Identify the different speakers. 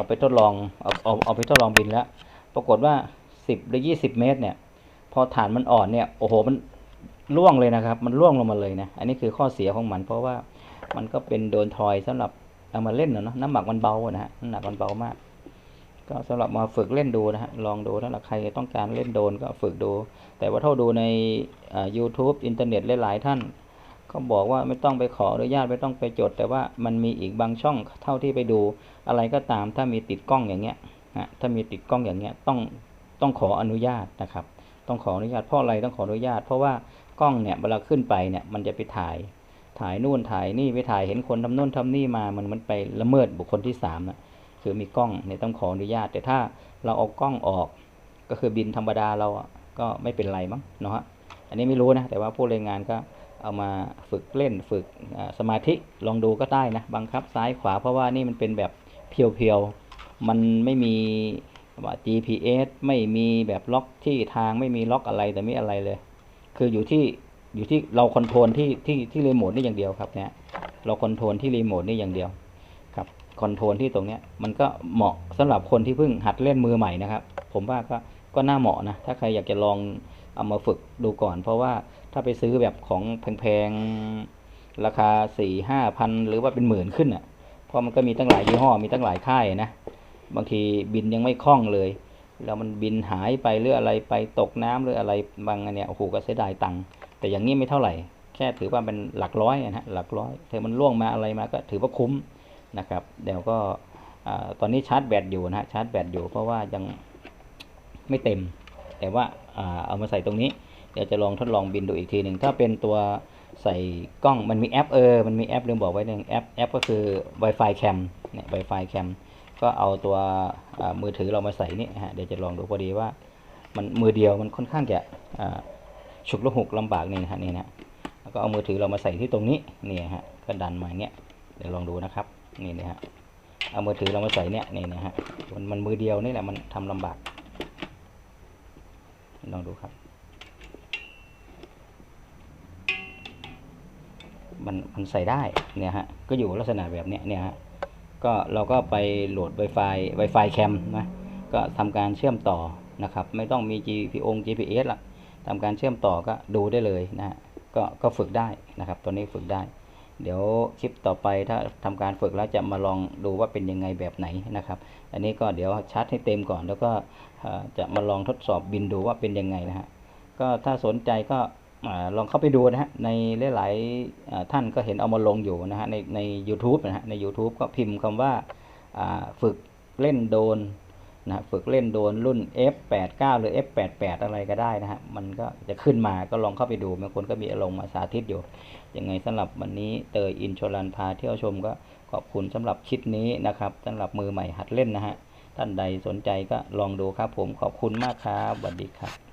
Speaker 1: เอาไปทดลองเอาเอาเอาไปทดลองบินแล้ว ปรากฏว่าสิบหรือยี่สิบเมตรเนี่ย พอฐานมันอ่อนเนี่ย โอ้โห มันร่วงเลยนะครับ มันร่วงลงมาเลยนะ อันนี้คือข้อเสียของมัน เพราะว่ามันก็เป็นโดนทอยสำหรับเอามาเล่นเนาะ น้ำหนักมันเบานะฮะ น้ำหนักมันเบามาก ก็สำหรับมาฝึกเล่นดูนะฮะ ลองดูถ้าใครต้องการเล่นโดนก็ฝึกดู แต่ว่าเท่าดูในอ่า YouTube อินเทอร์เน็ตหลายๆท่าน ก็บอกว่าไม่ต้องไปขออนุญาตไม่ต้องไปจด แต่ว่ามันมีอีกบางช่องเท่าที่ไปดูอะไรก็ตาม ถ้ามีติดกล้องอย่างเงี้ยนะถ้ามีติดกล้องอย่างเงี้ยต้องต้องขออนุญาตนะครับ ต้องขออนุญาตเพราะอะไรต้องขออนุญาต เพราะว่ากล้องเนี่ยเวลาขึ้นไปเนี่ยมันจะไปถ่าย ถ่ายนู่นถ่ายนี่ไปถ่ายเห็นคนทำนู่นทำนี่มามันมันไปละเมิดบุคคลที่สามนะคือมีกล้องเนี่ยต้องขออนุญาต แต่ถ้าเราเอากล้องออก ก็คือบินธรรมดาเราอะก็ไม่เป็นไรมั้งเนาะอันนี้ไม่รู้นะแต่ว่าผู้รายงานก็ เอามาฝึกเล่นฝึกสมาธิลองดูก็ได้นะบังคับซ้ายขวาเพราะว่านี่มันเป็นแบบเพียวๆ มันไม่มีว่า GPS ไม่มีแบบล็อกที่ทางไม่มีล็อกอะไรแต่ไม่อะไรเลย คืออยู่ที่อยู่ที่เราคอนโทรลที่ที่ที่รีโมทนี่อย่างเดียวครับเนี่ยเราคอนโทรลที่รีโมทนี่อย่างเดียวครับคอนโทรลที่ตรงเนี้ยมันก็เหมาะสำหรับคนที่เพิ่งหัดเล่นมือใหม่นะครับ ผมว่าก็ก็น่าเหมาะนะถ้าใครอยากจะลอง เอามาฝึกดูก่อน เพราะว่าถ้าไปซื้อแบบของแพงๆ ราคาสี่ห้าพันหรือว่าเป็นหมื่นขึ้นอะเพราะมันก็มีตั้งหลายยี่ห้อมีตั้งหลายค่ายนะบางทีบินยังไม่คล่องเลย แล้วมันบินหายไปหรืออะไรไปตกน้ำหรืออะไรบางอันเนี่ยโอ้โหก็เสียดายตังค์แต่อย่างนี้ไม่เท่าไหร่ แค่ถือว่าเป็นหลักร้อยนะฮะหลักร้อยถ้ามันล่วงมาอะไรมาก็ถือว่าคุ้มนะครับเดี๋ยวก็ตอนนี้ชาร์จแบตอยู่นะฮะชาร์จแบตอยู่เพราะว่ายังไม่เต็ม แต่ว่าเอามาใส่ตรงนี้ เดี๋ยวจะลองทดลองบินดูอีกทีหนึ่งถ้าเป็นตัวใส่กล้องมันมีแอปเออ มันมีแอปลืมบอกไว้หนึ่งแอปแอปก็คือ Wi-Fi Cam เนี่ย Wi-Fi Cam ก็เอาตัวมือถือเรามาใส่นี่ฮะเดี๋ยวจะลองดูพอดีว่า มันมือเดียวมันค่อนข้างจะฉุกละหุกลำบากนี่นะฮะนี่นะแล้วก็เอามือถือเรามาใส่ที่ตรงนี้นี่ฮะก็ดันมาเงี้ยเดี๋ยวลองดูนะครับนี่นะฮะเอามือถือเรามาใส่เนี่ยนี่นะฮะมันมันมือเดียวนี่แหละมันทำลำบาก ลองดูครับ มันมันใส่ได้เนี่ยฮะก็อยู่ลักษณะแบบเนี้ยเนี่ยฮะก็เราก็ไปโหลด Wi-Fi Wi-Fi Cam นะก็ทำการเชื่อมต่อนะครับ ไม่ต้องมี GPO GPS ละทำการเชื่อมต่อก็ดูได้เลยนะฮะก็ก็ฝึกได้นะครับ ตัวนี้ฝึกได้ เดี๋ยวคลิปต่อไปถ้าทำการฝึกแล้วจะมาลองดูว่าเป็นยังไงแบบไหนนะครับ อันนี้ก็เดี๋ยวชาร์จให้เต็มก่อนแล้วก็จะมาลองทดสอบบินดูว่าเป็นยังไงนะฮะก็ถ้าสนใจก็อลองเข้าไปดูนะฮะในหลายๆท่านก็เห็นเอามาลงอยู่นะฮะในใน u t u b e นะฮะใน YouTube ก็พิมพ์คำว่าอ่าฝึกเล่นโดน นะฮะฝึกเล่นโดนรุ่น F89 หรือ F88 อะไรก็ได้นะฮะมันก็จะขึ้นมาก็ลองเข้าไปดูบางคนก็มีอารมณ์มาสาธิตอยู่ยังไงสำหรับวันนี้เตยอินชลันพาเที่ยวชมก็ขอบคุณสำหรับคลิปนี้นะครับสำหรับมือใหม่หัดเล่นนะฮะท่านใดสนใจก็ลองดูครับผมขอบคุณมากครับสวัสดีครับ